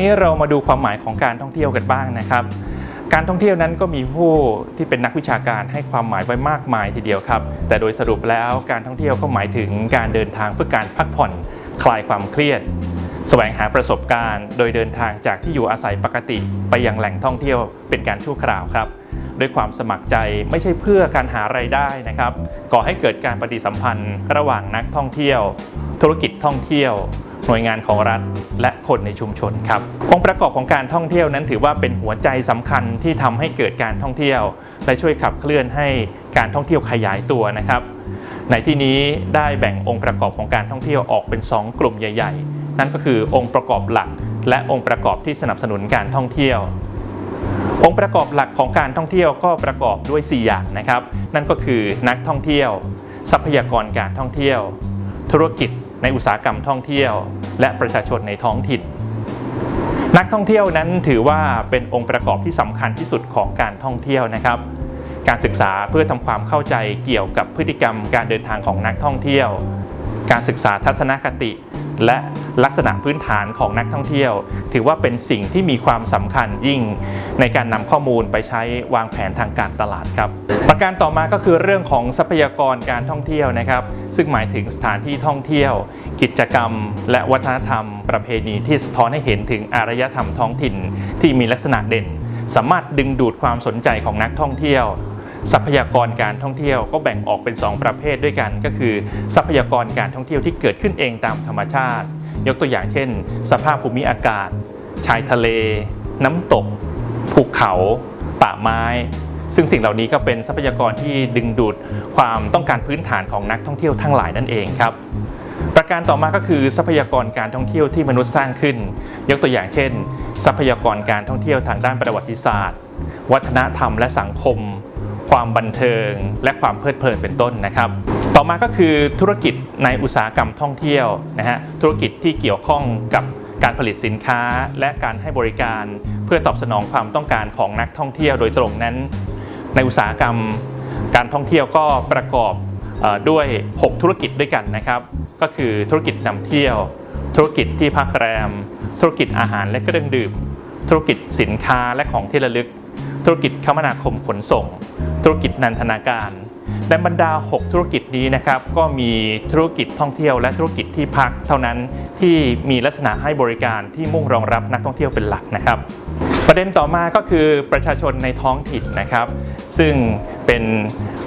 นี้เรามาดูความหมายของการท่องเที่ยวกันบ้างนะครับ การท่องเที่ยวนั้นก็มีผู้ที่เป็นนักวิชาการให้ความหมายไว้มากมายทีเดียวครับ แต่โดยสรุปแล้วการท่องเที่ยวก็หมายถึงการเดินทางเพื่อการพักผ่อนคลายความเครียดแสวงหาประสบการณ์ โดยเดินทางจากที่อยู่อาศัยปกติ ไปยังแหล่งท่องเที่ยวเป็นการชั่วคราวครับด้วยความสมัครใจไม่ใช่เพื่อการหารายได้นะครับก่อให้เกิดการปฏิสัมพันธ์ ระหว่างนักท่องเที่ยว ธุรกิจท่องเที่ยว หน่วยงานของรัฐ และคนในชุมชนครับองค์ประกอบของการท่องเที่ยวนั้นถือว่าเป็นหัวใจสำคัญที่ทำให้เกิดการท่องเที่ยว และช่วยขับเคลื่อนให้การท่องเที่ยวขยายตัวนะครับ ในที่นี้ได้แบ่งองค์ประกอบของการท่องเที่ยวออกเป็น 2 กลุ่มใหญ่ ๆ นั่นก็คือองค์ประกอบหลัก และองค์ประกอบที่สนับสนุนการท่องเที่ยวองค์ประกอบหลักของการท่องเที่ยวก็ประกอบด้วย 4 อย่างนะครับ นั่นก็คือนักท่องเที่ยว ทรัพยากรการท่องเที่ยว ธุรกิจ ในอุตสาหกรรมท่องเที่ยว และประชาชนในท้องถิ่น นักท่องเที่ยวนั้นถือว่าเป็นองค์ประกอบที่สำคัญที่สุดของการท่องเที่ยวนะครับ การศึกษาเพื่อทำความเข้าใจเกี่ยวกับพฤติกรรมการเดินทางของนักท่องเที่ยว การศึกษาทัศนคติ และลักษณะพื้นฐานของนักท่องเที่ยว ถือว่าเป็นสิ่งที่มีความสำคัญยิ่งในการนำข้อมูลไปใช้วางแผนทางการตลาดครับ ประการต่อมาก็คือเรื่องของทรัพยากรการท่องเที่ยวนะครับ ซึ่งหมายถึงสถานที่ท่องเที่ยว กิจกรรม และวัฒนธรรม ประเพณีที่สะท้อนให้เห็นถึงอารยธรรมท้องถิ่นที่มีลักษณะเด่น สามารถดึงดูดความสนใจของนักท่องเที่ยว ทรัพยากรการท่องเที่ยวก็แบ่งออกเป็น 2 ประเภทด้วยกัน ก็คือ ทรัพยากรการท่องเที่ยวที่เกิดขึ้นเองตามธรรมชาติ ยกตัวอย่างเช่น สภาพภูมิอากาศ ชายทะเล น้ำตก ภูเขา ป่าไม้ ซึ่งสิ่งเหล่านี้ก็เป็นทรัพยากรที่ดึงดูดความต้องการพื้นฐานของนักท่องเที่ยวทั้งหลายนั่นเองครับประการต่อมาก็คือทรัพยากรการท่องเที่ยวที่มนุษย์สร้างขึ้น ยกตัวอย่างเช่น ทรัพยากรการท่องเที่ยวทางด้านประวัติศาสตร์ วัฒนธรรมและสังคม ความบันเทิง และความเพลิดเพลินเป็นต้นนะครับ ต่อมาก็คือธุรกิจในอุตสาหกรรมท่องเที่ยวนะฮะธุรกิจที่เกี่ยวข้องกับการผลิตสินค้าและการให้บริการเพื่อตอบสนองความต้องการของนักท่องเที่ยวโดยตรงนั้น ในอุตสาหกรรม การท่องเที่ยวก็ประกอบด้วย 6 ธุรกิจด้วยกันนะครับ ก็คือธุรกิจนำเที่ยว ธุรกิจที่พักแรม ธุรกิจอาหารและเครื่องดื่ม ธุรกิจสินค้าและของที่ระลึก ธุรกิจคมนาคมขนส่ง ธุรกิจนันทนาการ และบรรดา 6 ธุรกิจนี้นะครับก็มีธุรกิจท่องเที่ยวและธุรกิจที่พักเท่านั้นที่มีลักษณะให้บริการที่มุ่งรองรับนักท่องเที่ยวเป็นหลักนะครับประเด็นต่อมาก็คือประชาชนในท้องถิ่นนะครับ ซึ่งเป็น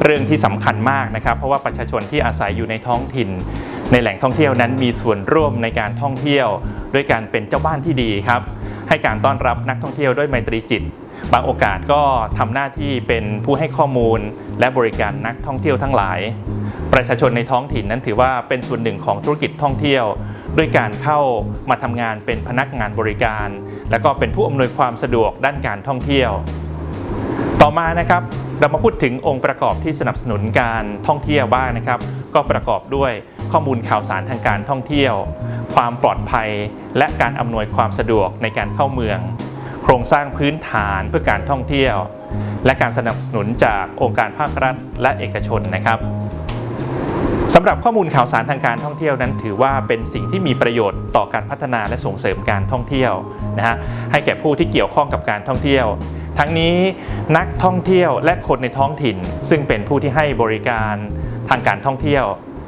เรื่องที่สำคัญมากนะครับ เพราะว่าประชาชนที่อาศัยอยู่ในท้องถิ่น ในแหล่งท่องเที่ยวนั้นมีส่วนร่วมในการท่องเที่ยว ด้วยการเป็นเจ้าบ้านที่ดีครับ ให้การต้อนรับนักท่องเที่ยวด้วยไมตรีจิต บางโอกาสก็ทำหน้าที่เป็นผู้ให้ข้อมูลและบริการนักท่องเที่ยวทั้งหลาย ประชาชนในท้องถิ่นนั้นถือว่าเป็นส่วนหนึ่งของธุรกิจท่องเที่ยว ด้วยการเข้ามาทำงานเป็นพนักงานบริการ และก็เป็นผู้อำนวยความสะดวกด้านการท่องเที่ยว ต่อมานะครับเรามาพูดถึงองค์ประกอบที่สนับสนุนการท่องเที่ยวบ้างนะครับ ก็ประกอบด้วยข้อมูลข่าวสารทางการท่องเที่ยว ความปลอดภัย และการอำนวยความสะดวกในการเข้าเมือง โครงสร้างพื้นฐานเพื่อการท่องเที่ยว และการสนับสนุนจากองค์การภาครัฐและเอกชนนะครับสำหรับข้อมูลข่าวสารทางการท่องเที่ยวนั้น ถือว่าเป็นสิ่งที่มีประโยชน์ต่อการพัฒนาและส่งเสริมการท่องเที่ยวนะฮะให้แก่ผู้ที่เกี่ยวข้องกับการท่องเที่ยว ทั้งนี้นักท่องเที่ยวและคนในท้องถิ่น ซึ่งเป็นผู้ที่ให้บริการทางการท่องเที่ยว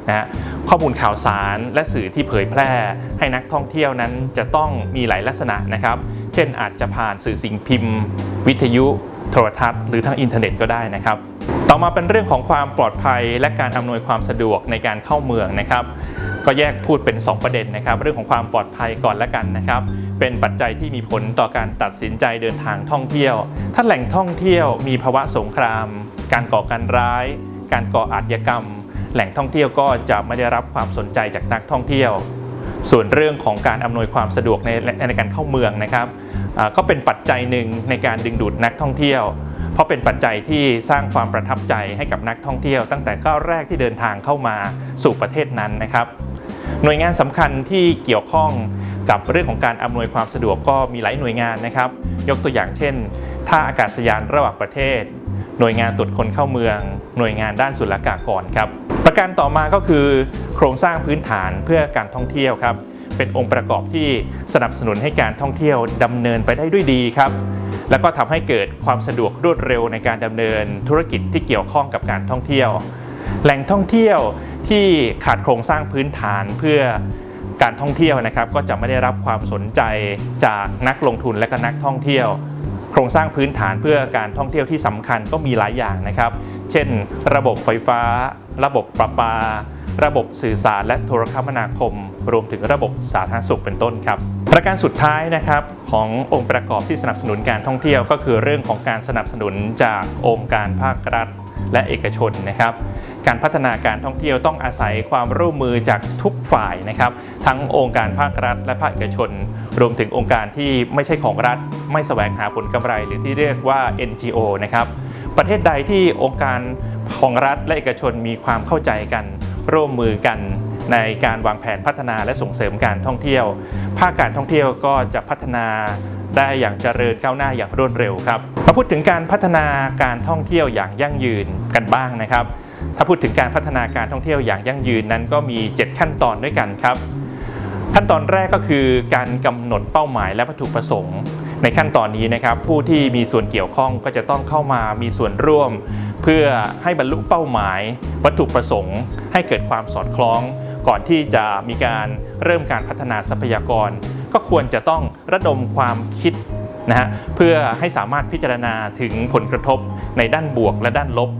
นะฮะข้อมูลข่าวสารและสื่อที่เผยแพร่ ให้นักท่องเที่ยวนั้นจะต้องมีหลายลักษณะนะครับ เช่น อาจจะผ่านสื่อสิ่งพิมพ์ วิทยุโทรทัศน์หรือทางอินเทอร์เน็ตก็ได้นะครับ ต่อมาเป็นเรื่องของความปลอดภัยและการอำนวยความสะดวกในการเข้าเมืองนะครับ ก็แยกพูดเป็น 2 ประเด็นนะครับ เรื่องของความปลอดภัยก่อนละกันนะครับ เป็นปัจจัยที่มีผลต่อการตัดสินใจเดินทางท่องเที่ยว ถ้าแหล่งท่องเที่ยวมีภาวะสงคราม การก่อการร้าย การก่ออาชญากรรม แหล่งท่องเที่ยวก็จะไม่ได้รับความสนใจจากนักท่องเที่ยว ส่วนเรื่องของการอำนวยความสะดวกในในการเข้าเมืองนะครับก็เป็นปัจจัยหนึ่งในการดึงดูดนักท่องเที่ยว เพราะเป็นปัจจัยที่สร้างความประทับใจให้กับนักท่องเที่ยว ตั้งแต่ก้าวแรกที่เดินทางเข้ามาสู่ประเทศนั้นนะครับ หน่วยงานสำคัญที่เกี่ยวข้องกับเรื่องของการอำนวยความสะดวกก็มีหลายหน่วยงานนะครับ ยกตัวอย่างเช่นท่าอากาศยานระหว่างประเทศ หน่วยงานตรวจคนเข้าเมือง หน่วยงานด้านศุลกากรครับ ประการต่อมาก็คือโครงสร้างพื้นฐานเพื่อการท่องเที่ยวครับ เป็นองค์ประกอบที่สนับสนุนให้การท่องเที่ยวดำเนินไปได้ด้วยดีครับ แล้วก็ทำให้เกิดความสะดวกรวดเร็วในการดำเนินธุรกิจที่เกี่ยวข้องกับการท่องเที่ยว แหล่งท่องเที่ยวที่ขาดโครงสร้างพื้นฐานเพื่อการท่องเที่ยวนะครับ ก็จะไม่ได้รับความสนใจจากนักลงทุนและก็นักท่องเที่ยว โครงสร้างพื้นฐานเพื่อการท่องเที่ยวที่สำคัญก็มีหลายอย่างนะครับ เช่น ระบบไฟฟ้า ระบบประปา ระบบสื่อสารและโทรคมนาคม รวมถึงระบบสาธารณสุขเป็นต้นครับ ประการสุดท้ายนะครับขององค์ประกอบที่สนับสนุนการท่องเที่ยวก็คือเรื่องของการสนับสนุนจากองค์การภาครัฐและเอกชนนะครับ การพัฒนาการท่องเที่ยวต้องอาศัยความร่วมมือจากทุกฝ่ายนะครับ ทั้งองค์การภาครัฐ และภาคเอกชน รวมถึงองค์การที่ไม่ใช่ของรัฐ ไม่แสวงหาผลกำไรหรือที่เรียกว่า NGO นะครับ ประเทศใดที่องค์การของรัฐและเอกชนมีความเข้าใจกัน ร่วมมือกันในการวางแผนพัฒนาและส่งเสริมการท่องเที่ยว ภาคการท่องเที่ยวก็จะพัฒนาได้อย่างเจริญก้าวหน้าอย่างรวดเร็วครับมาพูดถึงการพัฒนาการท่องเที่ยวอย่างยั่งยืนกันบ้างนะครับ ถ้าพูดถึงการพัฒนาการท่องเที่ยวอย่างยั่งยืนนั้นก็มี 7 ขั้นตอนด้วยกันครับ ขั้นตอนแรกก็คือการกำหนดเป้าหมายและวัตถุประสงค์ ในขั้นตอนนี้นะครับผู้ที่มีส่วนเกี่ยวข้องก็จะต้องเข้ามามีส่วนร่วม เพื่อให้บรรลุเป้าหมาย วัตถุประสงค์ ให้เกิดความสอดคล้อง ก่อนที่จะมีการเริ่มการพัฒนาทรัพยากร ก็ควรจะต้องระดมความคิดนะฮะเพื่อให้สามารถพิจารณาถึงผลกระทบในด้านบวกและด้านลบ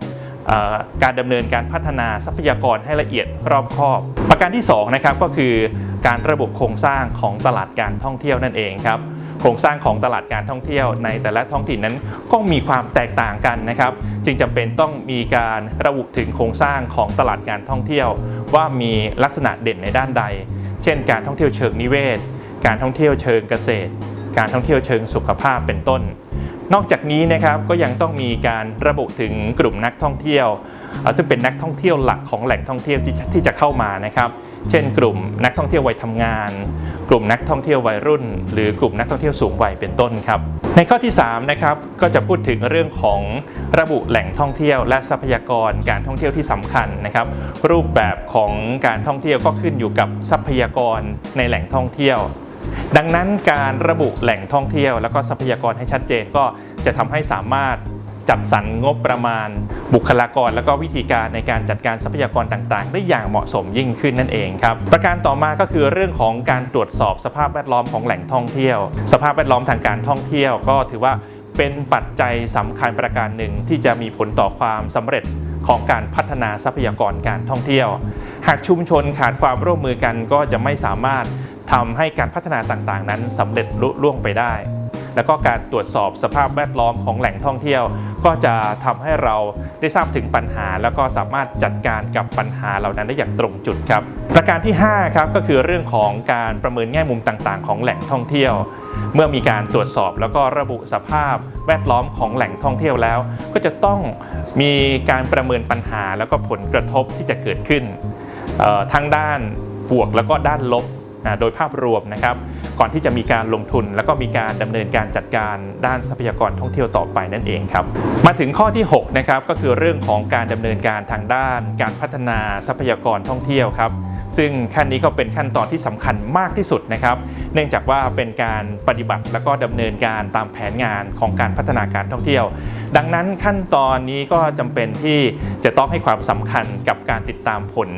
การดำเนินการพัฒนาทรัพยากรให้ละเอียดรอบคอบ ประการที่2นะครับก็คือการระบบโครงสร้างของตลาดการท่องเที่ยวนั่นเองครับ ครงสร้างของตลาดการท่องเที่ยวในแต่ละท้องถิ่นนั้นก็มีความแตกต่างกันนะครับ จึงจำเป็นต้องมีการระบุถึงโครงสร้างของตลาดการท่องเที่ยว ว่ามีลักษณะเด่นในด้านใด เช่น การท่องเที่ยวเชิงนิเวศ การท่องเที่ยวเชิงเกษตร การท่องเที่ยวเชิงสุขภาพเป็นต้น นอกจากนี้นะครับก็ยังต้องมีการระบุถึงกลุ่มนักท่องเที่ยวซึ่งเป็นนักท่องเที่ยวหลักของแหล่งท่องเที่ยวที่จะเข้ามานะครับ เช่น กลุ่มนักท่องเที่ยววัยทำงาน กลุ่มนักท่องเที่ยววัยรุ่น หรือกลุ่มนักท่องเที่ยวสูงวัยเป็นต้นครับ ในข้อที่3นะครับก็จะพูดถึงเรื่องของระบุแหล่งท่องเที่ยว และทรัพยากรการท่องเที่ยวที่สำคัญนะครับ รูปแบบของการท่องเที่ยวก็ขึ้นอยู่กับทรัพยากรในแหล่งท่องเที่ยว ดังนั้นการระบุแหล่งท่องเที่ยว แล้วก็ทรัพยากรให้ชัดเจนก็จะทำให้สามารถ จัดสรรงบประมาณ บุคลากร แล้วก็วิธีการในการจัดการทรัพยากรต่างๆ ได้อย่างเหมาะสมยิ่งขึ้นนั่นเองครับประการต่อมาก็คือเรื่องของการตรวจสอบสภาพแวดล้อมของแหล่งท่องเที่ยว สภาพแวดล้อมทางการท่องเที่ยว ก็ถือว่าเป็นปัจจัยสำคัญประการหนึ่งที่จะมีผลต่อความสำเร็จของการพัฒนาทรัพยากรการท่องเที่ยว หากชุมชนขาดความร่วมมือกันก็จะไม่สามารถทำให้การพัฒนาต่างๆ นั้นสำเร็จลุล่วงไปได้ แล้วก็การตรวจสอบสภาพแวดล้อมของแหล่งท่องเที่ยว ก็จะทำให้เราได้ทราบถึงปัญหา แล้วก็สามารถจัดการกับปัญหาเหล่านั้นได้อย่างตรงจุดครับ ประการที่5ครับก็คือเรื่องของการประเมินแง่มุมต่างๆ ของแหล่งท่องเที่ยว เมื่อมีการตรวจสอบแล้วก็ระบุสภาพแวดล้อมของแหล่งท่องเที่ยวแล้ว ก็จะต้องมีการประเมินปัญหาแล้วก็ผลกระทบที่จะเกิดขึ้นทั้งด้านบวกแล้วก็ด้านลบโดยภาพรวมนะครับ ก่อนที่จะมีการลงทุน แล้วก็มีการดำเนินการจัดการด้านทรัพยากรท่องเที่ยวต่อไปนั่นเองครับมาถึงข้อที่6นะครับก็คือเรื่องของการดำเนินการทางด้านการพัฒนาทรัพยากรท่องเที่ยวครับซึ่งขั้นนี้ก็เป็นขั้นตอนที่สำคัญมากที่สุดนะครับ เนื่องจากว่าเป็นการปฏิบัติแล้วก็ดำเนินการตามแผนงานของการพัฒนาการท่องเที่ยว ดังนั้นขั้นตอนนี้ก็จำเป็นที่จะต้องให้ความสำคัญกับการติดตามผล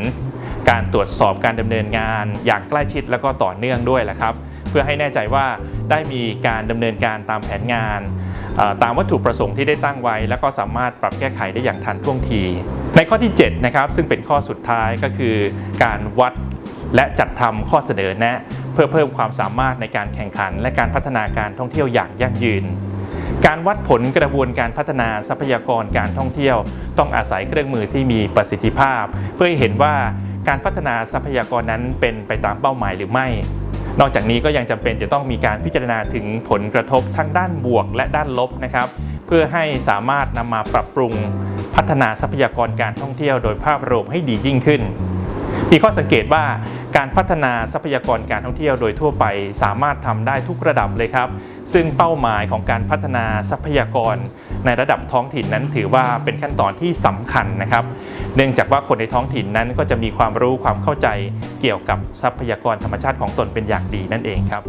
การตรวจสอบการดำเนินงานอย่างใกล้ชิดแล้วก็ต่อเนื่องด้วยแหละครับ เพื่อให้แน่ใจว่าได้มีการดำเนินการตามแผนงาน ตามวัตถุประสงค์ที่ได้ตั้งไว้ แล้วก็สามารถปรับแก้ไขได้อย่างทันท่วงที ในข้อที่7นะครับซึ่งเป็นข้อสุดท้ายก็คือ การวัดและจัดทำข้อเสนอแนะ เพื่อเพิ่มความสามารถในการแข่งขัน และการพัฒนาการท่องเที่ยวอย่างยั่งยืนการวัดผลกระบวนการพัฒนาทรัพยากรการท่องเที่ยว ต้องอาศัยเครื่องมือที่มีประสิทธิภาพ เพื่อให้เห็นว่าการพัฒนาทรัพยากรนั้นเป็นไปตามเป้าหมายหรือไม่ นอกจากนี้ก็ยังจำเป็นจะต้องมีการพิจารณาถึงผลกระทบทั้งด้านบวกและด้านลบนะครับเพื่อให้สามารถนำมาปรับปรุงพัฒนาทรัพยากรการท่องเที่ยวโดยภาพรวมให้ดียิ่งขึ้นมีข้อสังเกตว่าการพัฒนาทรัพยากรการท่องเที่ยวโดยทั่วไปสามารถทำได้ทุกระดับเลยครับ ซึ่งเป้าหมายของการพัฒนาทรัพยากรในระดับท้องถิ่นนั้นถือว่าเป็นขั้นตอนที่สำคัญนะครับ เนื่องจากว่าคนในท้องถิ่นนั้นก็จะมีความรู้ความเข้าใจเกี่ยวกับทรัพยากรธรรมชาติของตนเป็นอย่างดีนั่นเองครับ